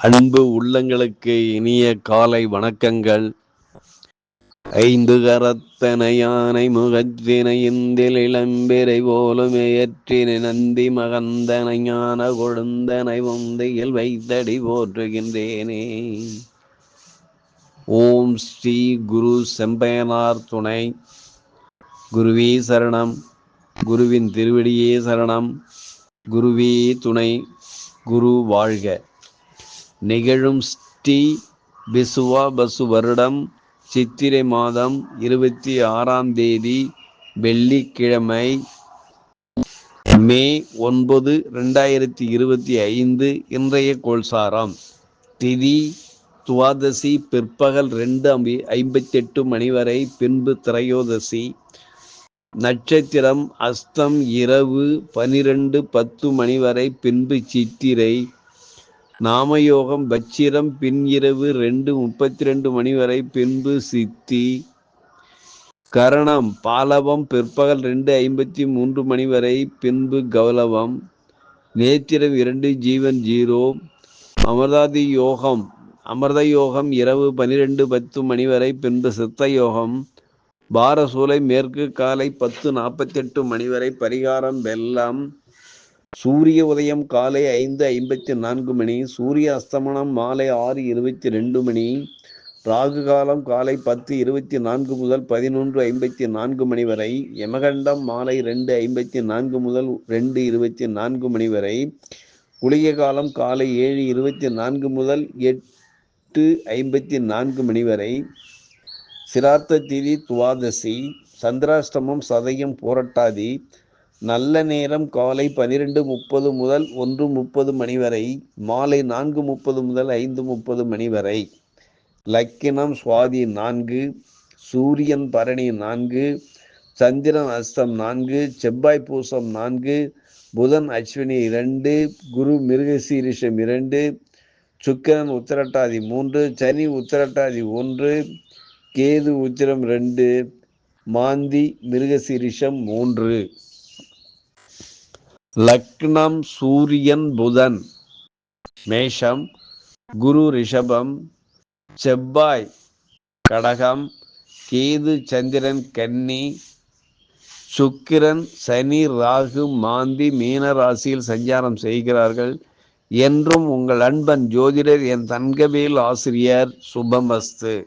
அன்பு உள்ளங்களுக்கு இனிய காலை வணக்கங்கள். ஐந்து கரத்தனை யானை முகத்தினை இந்தில் இளம்பிரை போலும் நந்தி மகந்தனை ஞான கொழுந்தனை முந்தையில் வைத்தடி போற்றுகின்றேனே. ஓம் ஸ்ரீ குரு செம்பயனார் துணை. குருவே சரணம். குருவின் திருவடியே சரணம். குருவே துணை. குரு வாழ்க. நிகழும் ஸ்ரீ பிசுவா பசு வருடம் சித்திரை மாதம் இருபத்தி ஆறாம் தேதி வெள்ளிக்கிழமை மே ஒன்பது ரெண்டாயிரத்தி இருபத்தி ஐந்து இன்றைய கோல்சாரம் திதி துவாதசி பிற்பகல் ரெண்டு அம்பி ஐம்பத்தெட்டு மணி வரை பின்பு திரையோதசி. நட்சத்திரம் அஸ்தம் இரவு பனிரெண்டு பத்து மணி வரை பின்பு சித்திரை. நாமயோகம் பச்சிரம் பின் இரவு ரெண்டு முப்பத்தி ரெண்டு மணி வரை பின்பு சித்தி. கரணம் பாலவம் பிற்பகல் ரெண்டு ஐம்பத்தி மூன்று மணி வரை பின்பு கௌலவம். நேத்திரம் இரண்டு ஜீவன் ஜீரோ. அமர்தாதி யோகம் அமிர்த யோகம் இரவு பனிரெண்டு பத்து மணி வரை பின்பு சித்த யோகம். பாரசூலை மேற்கு காலை பத்து நாற்பத்தெட்டு மணி வரை பரிகாரம் வெள்ளம். சூரிய உதயம் காலை ஐந்து ஐம்பத்தி நான்கு மணி சூரிய அஸ்தமனம் மாலை ஆறு இருபத்தி ரெண்டு மணி ராகு காலம் காலை பத்து இருபத்தி நான்கு முதல் பதினொன்று ஐம்பத்தி நான்கு மணி வரை யமகண்டம் மாலை ரெண்டு ஐம்பத்தி நான்கு முதல் ரெண்டு இருபத்தி நான்கு மணி வரை குளிகை காலம் காலை ஏழு இருபத்தி நான்கு முதல் எட்டு ஐம்பத்தி நான்கு மணி வரை சிரார்த்த திதி துவாதசி சந்திராஷ்டமம் சதயம் போரட்டாதி நல்ல நேரம் காலை பனிரெண்டு முப்பது முதல் ஒன்று முப்பது மணி வரை மாலை நான்கு முப்பது முதல் ஐந்து முப்பது மணி வரை. லக்கினம் சுவாதி நான்கு சூரியன் பரணி நான்கு சந்திரன் அஸ்தம் நான்கு செவ்வாய் பூசம் நான்கு புதன் அஸ்வினி இரண்டு குரு மிருகசீரிஷம் இரண்டு சுக்கரன் உத்திரட்டாதி மூன்று சனி உத்திரட்டாதி ஒன்று கேது உத்திரம் ரெண்டு மாந்தி மிருகசீரிஷம் மூன்று. லக்னம் சூரியன் புதன் மேஷம் குரு ரிஷபம் செவ்வாய் கடகம் கேது சந்திரன் கன்னி சுக்கிரன் சனி ராகு மாந்தி மீன ராசியில் சஞ்சாரம் செய்கிறார்கள். என்றும் உங்கள் அன்பன் ஜோதிடர் என் தங்கவேல் ஆசிரியர் சுபமஸ்து.